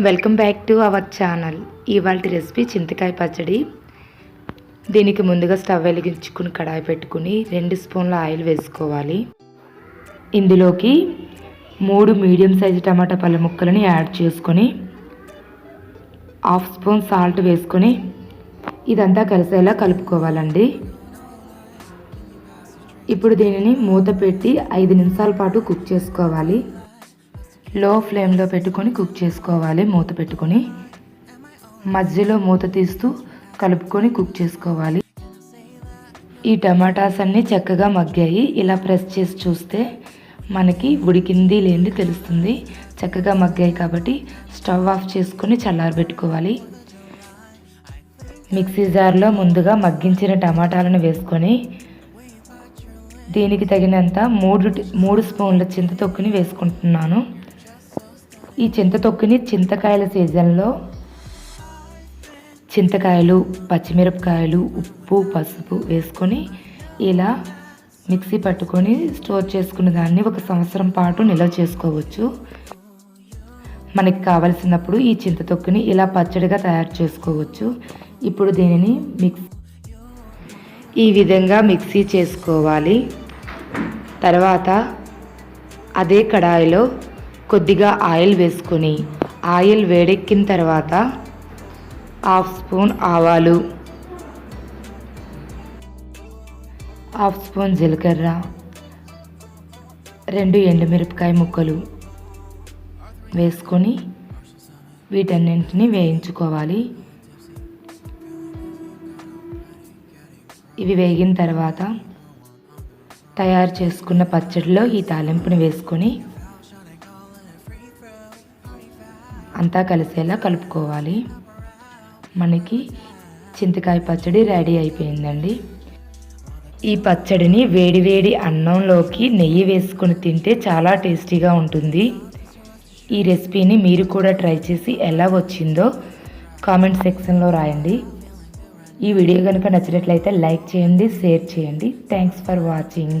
Welcome back to our channel. ఇవాళ recipe చింతకాయ పచ్చడి. దీనికి ముందుగా స్టవ్ వెలిగించుకుని కడాయి పెట్టుకుని రెండు స్పూన్ల ఆయిల్ వేసుకోవాలి. ఇందులోకి మూడు మీడియం సైజు టమాటా పళ్ళ ముక్కలని యాడ్ చేసుకొని హాఫ్ స్పూన్ సాల్ట్ వేసుకొని ఇదంతా కలిసేలా కలుపుకోవాలండి. ఇప్పుడు దీనిని మూత పెట్టి ఐదు నిమిషాల పాటు కుక్ చేసుకోవాలి. లో ఫ్లేమ్లో పెట్టుకొని కుక్ చేసుకోవాలి. మూత పెట్టుకొని మధ్యలో మూత తీస్తూ కలుపుకొని కుక్ చేసుకోవాలి. ఈ టమాటాస్ అన్నీ చక్కగా మగ్గాయి. ఇలా ప్రెస్ చేసి చూస్తే మనకి ఉడికింది లేనిది తెలుస్తుంది. చక్కగా మగ్గాయి కాబట్టి స్టవ్ ఆఫ్ చేసుకొని చల్లారబెట్టుకోవాలి. మిక్సీ జార్లో ముందుగా మగ్గించిన టమాటాలను వేసుకొని దీనికి తగినంత మూడు మూడు స్పూన్ల చింతతొక్కుని వేసుకుంటున్నాను. ఈ చింతతొక్కుని చింతకాయల సీజన్లో చింతకాయలు పచ్చిమిరపకాయలు ఉప్పు పసుపు వేసుకొని ఇలా మిక్సీ పట్టుకొని స్టోర్ చేసుకున్న దాన్ని ఒక సంవత్సరం పాటు నిల్వ చేసుకోవచ్చు. మనకి కావలసినప్పుడు ఈ చింతతొక్కుని ఇలా పచ్చడిగా తయారు చేసుకోవచ్చు. ఇప్పుడు దీనిని మిక్స్ ఈ విధంగా మిక్సీ చేసుకోవాలి. తర్వాత అదే కడాయిలో కొద్దిగా ఆయిల్ వేసుకొని ఆయిల్ వేడెక్కిన తర్వాత హాఫ్ స్పూన్ ఆవాలు హాఫ్ స్పూన్ జీలకర్ర రెండు ఎండుమిరపకాయ ముక్కలు వేసుకొని వీటన్నింటిని వేయించుకోవాలి. ఇవి వేగిన తర్వాత తయారు చేసుకున్న పచ్చడిలో ఈ తాలింపుని వేసుకొని అంతా కలిసేలా కలుపుకోవాలి. మనకి చింతకాయ పచ్చడి రెడీ అయిపోయిందండి. ఈ పచ్చడిని వేడివేడి అన్నంలోకి నెయ్యి వేసుకొని తింటే చాలా టేస్టీగా ఉంటుంది. ఈ రెసిపీని మీరు కూడా ట్రై చేసి ఎలా వచ్చిందో కామెంట్ సెక్షన్లో రాయండి. ఈ వీడియో కనుక నచ్చినట్లయితే లైక్ చేయండి షేర్ చేయండి. Thanks for watching